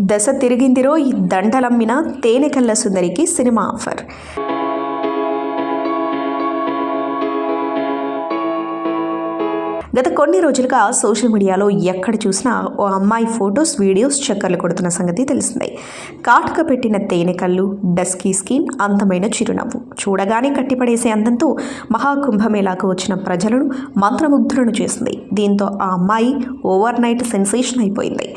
దశ తిరిగిందిరో ఈ దండలమ్మిన తేనెకల్ల సుందరికి cinema offer. గత కొన్ని రోజులుగా సోషల్ మీడియాలో ఎక్కడ చూసినా ఓ అమ్మాయి ఫొటోస్ వీడియోస్ చక్కర్లు కొడుతున్న సంగతి తెలిసిందే. కాటుక పెట్టిన తేనెకళ్ళు డస్కీ స్కిన్ అందమైన చిరునవ్వు. చూడగానే కట్టిపడేసే అందంతో మహాకుంభమేళాకు వచ్చిన ప్రజలను మంత్రముగ్ధులను చేసింది. దీంతో ఆ అమ్మాయి ఓవర్ నైట్ సెన్సేషన్ అయిపోయింది.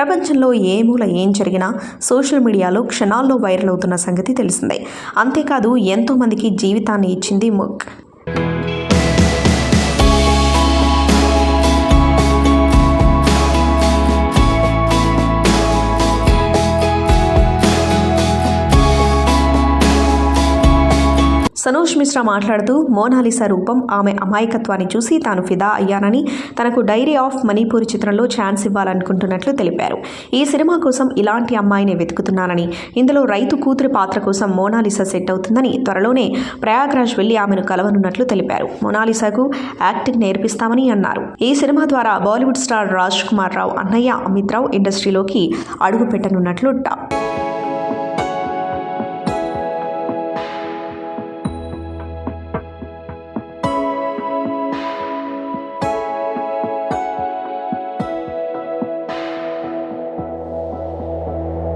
ప్రపంచంలో ఏ మూల ఏం జరిగినా సోషల్ మీడియాలో క్షణాల్లో వైరల్ అవుతున్న సంగతి తెలిసిందే. అంతేకాదు ఎంతోమందికి జీవితాన్ని ఇచ్చింది ముక్. సనోష్ మిశ్రా మాట్లాడుతూ మోనాలిసా రూపం ఆమె అమాయకత్వాన్ని చూసి తాను ఫిదా అయ్యానని తనకు డైరీ ఆఫ్ మణిపూర్ చిత్రంలో ఛాన్స్ ఇవ్వాలనుకుంటున్నట్లు తెలిపారు. ఈ సినిమా కోసం ఇలాంటి అమ్మాయిని వెతుకుతున్నానని ఇందులో రైతు కూతురి పాత్ర కోసం మోనాలిసా సెట్ అవుతుందని త్వరలోనే ప్రయాగ్రాజ్ వెళ్ళి ఆమెను కలవనున్నట్లు తెలిపారు. మోనాలిసాకు యాక్టింగ్ నేర్పిస్తామని అన్నారు. ఈ సినిమా ద్వారా బాలీవుడ్ స్టార్ రాజ్ కుమార్ రావు అన్నయ్య అమిత్ రావు ఇండస్ట్రీలోకి అడుగుపెట్టనున్నట్లు top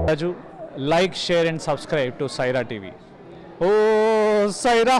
Raju like share and subscribe to Saira TV O Saira